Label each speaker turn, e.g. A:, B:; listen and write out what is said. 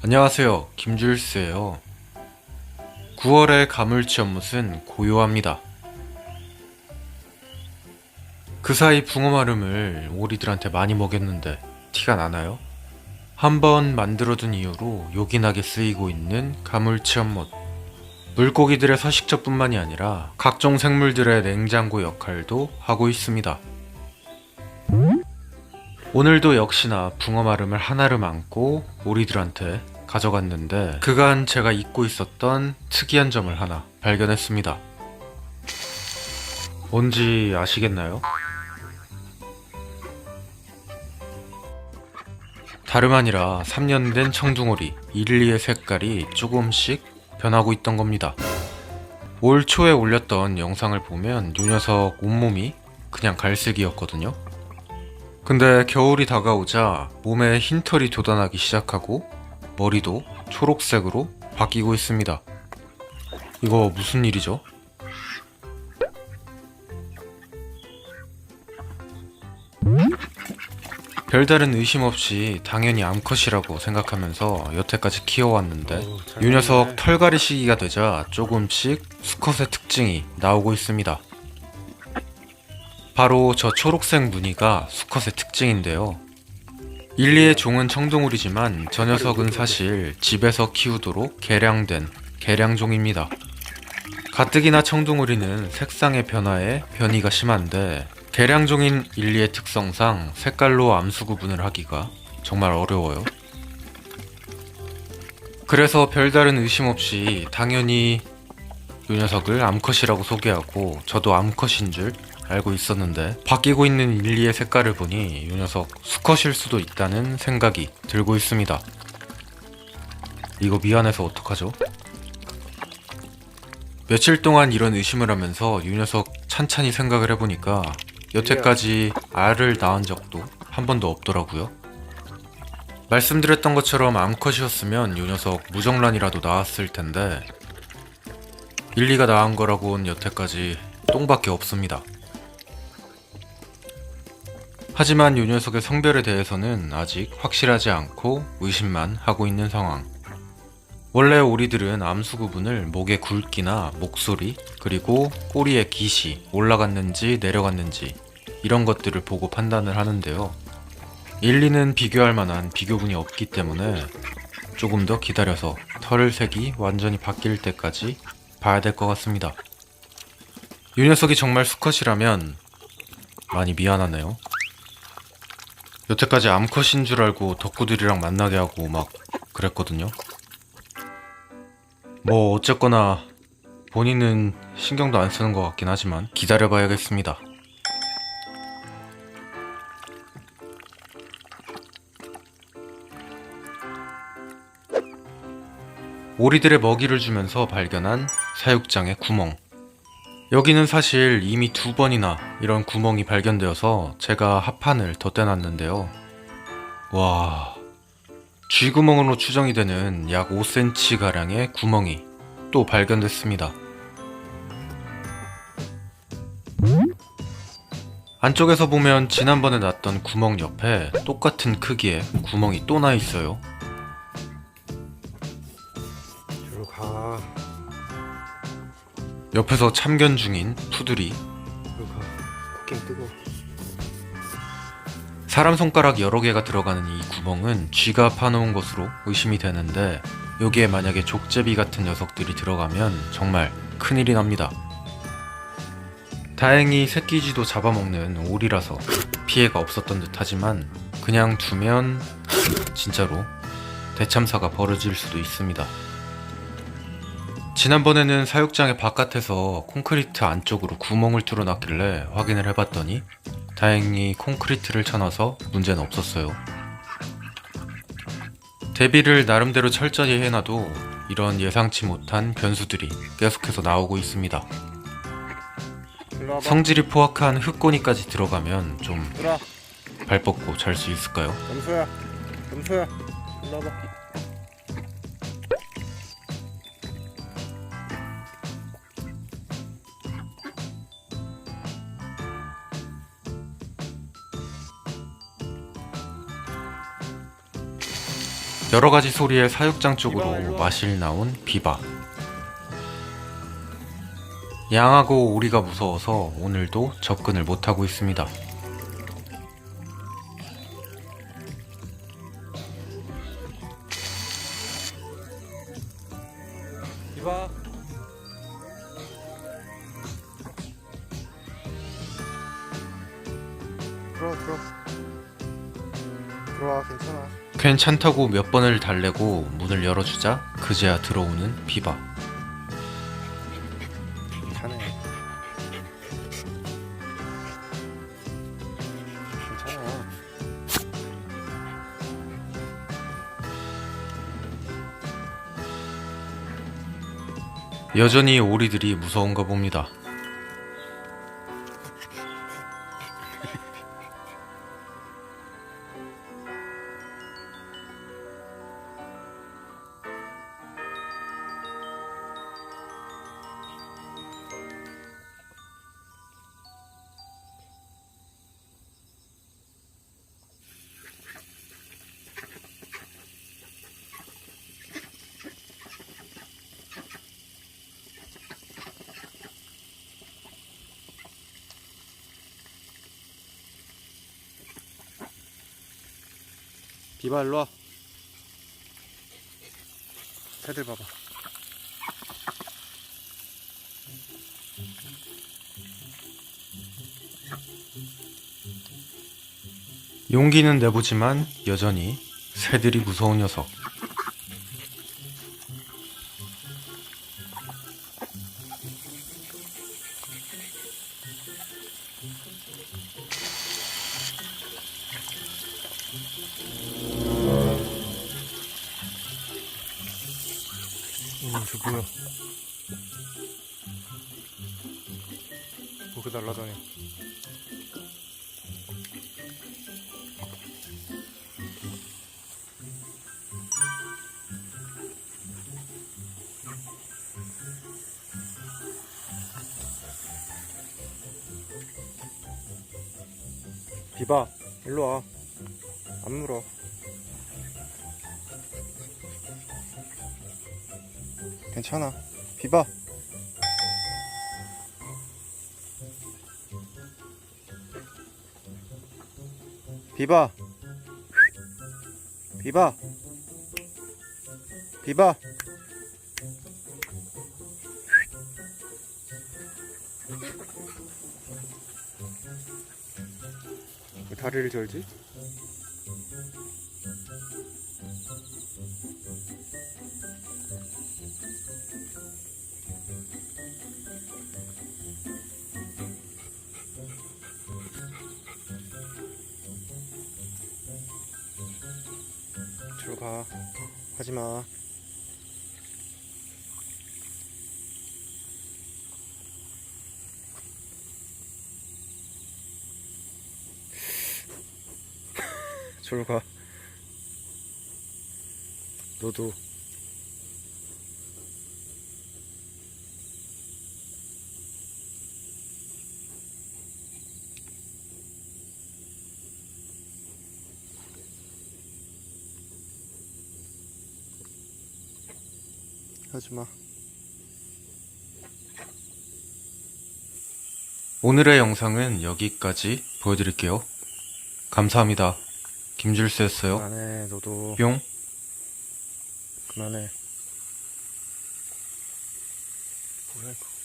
A: 안녕하세요. 김줄스예요. 9월의 가물치 연못은 고요합니다. 그 사이 붕어 마름을 오리들한테 많이 먹였는데 티가 나나요? 한번 만들어둔 이후로 요긴하게 쓰이고 있는 가물치 연못. 물고기들의 서식처뿐만이 아니라 각종 생물들의 냉장고 역할도 하고 있습니다. 오늘도 역시나 붕어마름을 하나를 안고 오리들한테 가져갔는데 그간 제가 잊고 있었던 특이한 점을 하나 발견했습니다. 뭔지 아시겠나요? 다름 아니라 3년 된 청둥오리 일리의 색깔이 조금씩 변하고 있던 겁니다. 올 초에 올렸던 영상을 보면 이 녀석 온몸이 그냥 갈색이었거든요. 근데 겨울이 다가오자 몸에 흰털이 돋아나기 시작하고 머리도 초록색으로 바뀌고 있습니다. 이거 무슨 일이죠? 별다른 의심 없이 당연히 암컷이라고 생각하면서 여태까지 키워왔는데 이 녀석 털갈이 시기가 되자 조금씩 수컷의 특징이 나오고 있습니다. 바로 저 초록색 무늬가 수컷의 특징인데요. 일리의 종은 청동울이지만 저 녀석은 사실 집에서 키우도록 개량된 개량종입니다. 가뜩이나 청동우리는 색상의 변화에 변이가 심한데 개량종인 일리의 특성상 색깔로 암수 구분을 하기가 정말 어려워요. 그래서 별다른 의심 없이 당연히 이 녀석을 암컷이라고 소개하고 저도 암컷인 줄 알고 있었는데 바뀌고 있는 일리의 색깔을 보니 이 녀석 수컷일 수도 있다는 생각이 들고 있습니다. 이거 미안해서 어떡하죠? 며칠 동안 이런 의심을 하면서 이 녀석 찬찬히 생각을 해보니까 여태까지 알을 낳은 적도 한 번도 없더라고요. 말씀드렸던 것처럼 암컷이었으면 이 녀석 무정란이라도 나왔을 텐데 일리가 낳은 거라고는 여태까지 똥밖에 없습니다. 하지만 이 녀석의 성별에 대해서는 아직 확실하지 않고 의심만 하고 있는 상황. 원래 오리들은 암수 구분을 목의 굵기나 목소리, 그리고 꼬리의 깃이 올라갔는지 내려갔는지 이런 것들을 보고 판단을 하는데요. 일리는 비교할 만한 비교군이 없기 때문에 조금 더 기다려서 털 색이 완전히 바뀔 때까지 봐야 될 것 같습니다. 이 녀석이 정말 수컷이라면 많이 미안하네요. 여태까지 암컷인 줄 알고 덕후들이랑 만나게 하고 막 그랬거든요. 뭐 어쨌거나 본인은 신경도 안 쓰는 것 같긴 하지만 기다려봐야겠습니다. 오리들의 먹이를 주면서 발견한 사육장의 구멍. 여기는 사실 이미 두 번이나 이런 구멍이 발견되어서 제가 합판을 덧대놨는데요. 와, 쥐구멍으로 추정이 되는 약 5cm 가량의 구멍이 또 발견됐습니다. 안쪽에서 보면 지난번에 났던 구멍 옆에 똑같은 크기의 구멍이 또 나 있어요.
B: 가.
A: 옆에서 참견 중인 푸들이. 사람 손가락 여러 개가 들어가는 이 구멍은 쥐가 파놓은 것으로 의심이 되는데 여기에 만약에 족제비 같은 녀석들이 들어가면 정말 큰일이 납니다. 다행히 새끼쥐도 잡아먹는 오리라서 피해가 없었던 듯 하지만 그냥 두면 진짜로 대참사가 벌어질 수도 있습니다. 지난번에는 사육장의 바깥에서 콘크리트 안쪽으로 구멍을 뚫어놨길래 확인을 해봤더니 다행히 콘크리트를 쳐놔서 문제는 없었어요. 대비를 나름대로 철저히 해놔도 이런 예상치 못한 변수들이 계속해서 나오고 있습니다. 성질이 포악한 흙고니까지 들어가면 좀. 발 뻗고 잘 수 있을까요?
B: 점수야. 점수야. 일로 와봐.
A: 여러 가지 소리의 사육장 쪽으로 마실 나온 비바. 양하고 오리가 무서워서 오늘도 접근을 못하고 있습니다.
B: 이봐.
A: 괜찮다고 몇 번을 달래고 문을 열어주자 그제야 들어오는 비바.
B: 괜찮아. 괜찮아.
A: 여전히 오리들이 무서운가 봅니다.
B: 와. 새들 봐봐.
A: 용기는 내보지만 여전히 새들이 무서운 녀석.
B: 뭐야? 뭐그 날라다녀. 비바, 일로 와. 안 물어. 괜찮아. 비바. 비바. 비바. 비바. 왜 다리를 절지? 저로 가. 하지 마. 저로 가. 너도 하지 마.
A: 오늘의 영상은 여기까지 보여드릴게요. 감사합니다. 김줄수였어요.
B: 그만해, 너도.
A: 뿅.
B: 그만해. 뭐야, 이거.